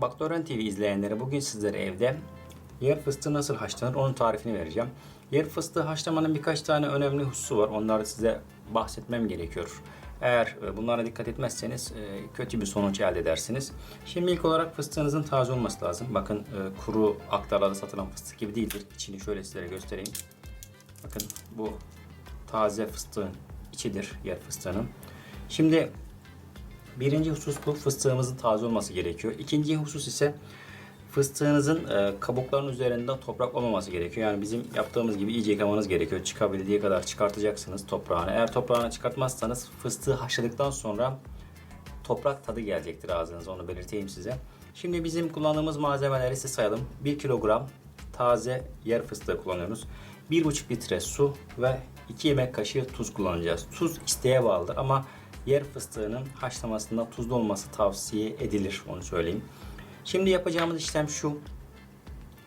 Faktören TV izleyenleri bugün sizlere evde yer fıstığı nasıl haşlanır onun tarifini vereceğim. Yer fıstığı haşlamanın birkaç tane önemli hususu var. Onları size bahsetmem gerekiyor. Eğer e, bunlara dikkat etmezseniz e, kötü bir sonuç elde edersiniz. Şimdi ilk olarak fıstığınızın taze olması lazım. Bakın e, kuru aktarlarda satılan fıstık gibi değildir. İçini şöyle sizlere göstereyim. Bakın bu taze fıstığın içidir yer fıstığının. Şimdi birinci husus bu fıstığımızın taze olması gerekiyor. İkinci husus ise fıstığınızın e, kabukların üzerinde toprak olmaması gerekiyor. Yani bizim yaptığımız gibi iyice yıkamanız gerekiyor. Çıkabildiği kadar çıkartacaksınız toprağını. Eğer toprağını çıkartmazsanız fıstığı haşladıktan sonra toprak tadı gelecektir ağzınıza onu belirteyim size. Şimdi bizim kullandığımız malzemeleri size sayalım. 1 kilogram taze yer fıstığı kullanıyoruz. 1,5 litre su ve 2 yemek kaşığı tuz kullanacağız. Tuz isteğe bağlıdır ama yer fıstığının haşlamasında tuzlu olması tavsiye edilir onu söyleyeyim. Şimdi yapacağımız işlem şu.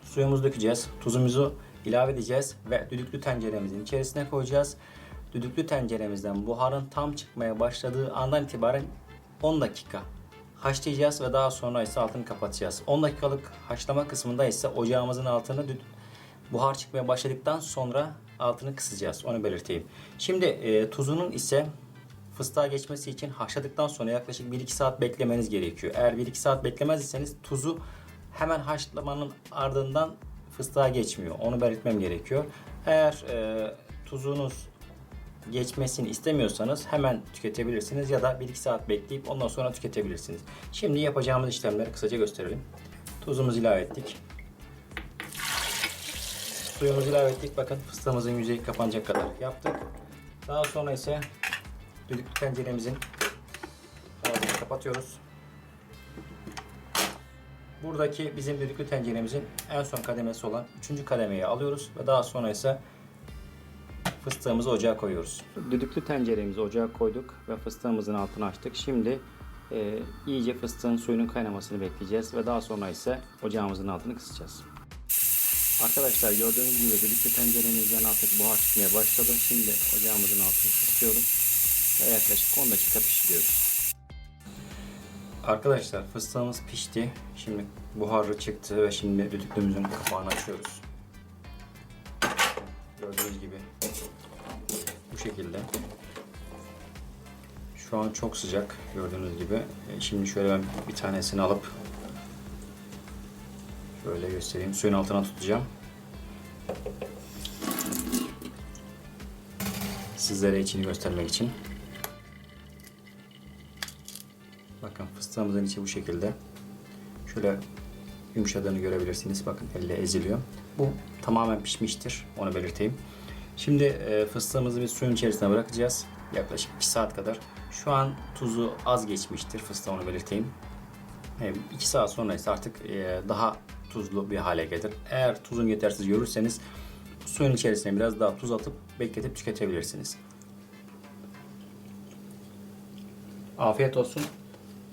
Suyumuzu dökeceğiz. Tuzumuzu ilave edeceğiz ve düdüklü tenceremizin içerisine koyacağız. Düdüklü tenceremizden buharın tam çıkmaya başladığı andan itibaren 10 dakika haşlayacağız ve daha sonra ise altını kapatacağız. 10 dakikalık haşlama kısmında ise ocağımızın altını buhar çıkmaya başladıktan sonra altını kısacağız. Onu belirteyim. Şimdi e, tuzunun ise fıstığa geçmesi için haşladıktan sonra yaklaşık 1-2 saat beklemeniz gerekiyor. Eğer 1-2 saat beklemez iseniz tuzu hemen haşlamanın ardından fıstığa geçmiyor. Onu belirtmem gerekiyor. Eğer e, tuzunuz geçmesini istemiyorsanız hemen tüketebilirsiniz ya da 1-2 saat bekleyip ondan sonra tüketebilirsiniz. Şimdi yapacağımız işlemleri kısaca gösterelim. Tuzumuzu ilave ettik. Suyumuzu ilave ettik. Bakın fıstığımızın yüzeyi kapanacak kadar yaptık. Daha sonra ise düdüklü tenceremizin ağzını kapatıyoruz. Buradaki bizim düdüklü tenceremizin en son kademesi olan 3. kademeyi alıyoruz ve daha sonra ise fıstığımızı ocağa koyuyoruz. Düdüklü tenceremizi ocağa koyduk ve fıstığımızın altını açtık. Şimdi e, iyice fıstığın suyunun kaynamasını bekleyeceğiz ve daha sonra ise ocağımızın altını kısacağız. Arkadaşlar gördüğünüz gibi düdüklü tenceremizden artık buhar çıkmaya başladı. Şimdi ocağımızın altını kısıyoruz ve yaklaşık 10 dakika pişiriyoruz. Arkadaşlar fıstığımız pişti. Şimdi buharı çıktı ve şimdi düdüklümüzün kapağını açıyoruz. Gördüğünüz gibi bu şekilde. Şu an çok sıcak gördüğünüz gibi. E, Şimdi şöyle bir tanesini alıp şöyle göstereyim. Suyun altına tutacağım. Sizlere içini göstermek için. Bakın fıstığımızın içi bu şekilde. Şöyle yumuşadığını görebilirsiniz. Bakın elle eziliyor. Bu tamamen pişmiştir. Onu belirteyim. Şimdi e, fıstığımızı bir suyun içerisine bırakacağız. Yaklaşık 2 saat kadar. Şu an tuzu az geçmiştir. Fıstığı onu belirteyim. 2 saat sonra ise artık e, daha tuzlu bir hale gelir. Eğer tuzun yetersiz görürseniz suyun içerisine biraz daha tuz atıp bekletip tüketebilirsiniz. Afiyet olsun.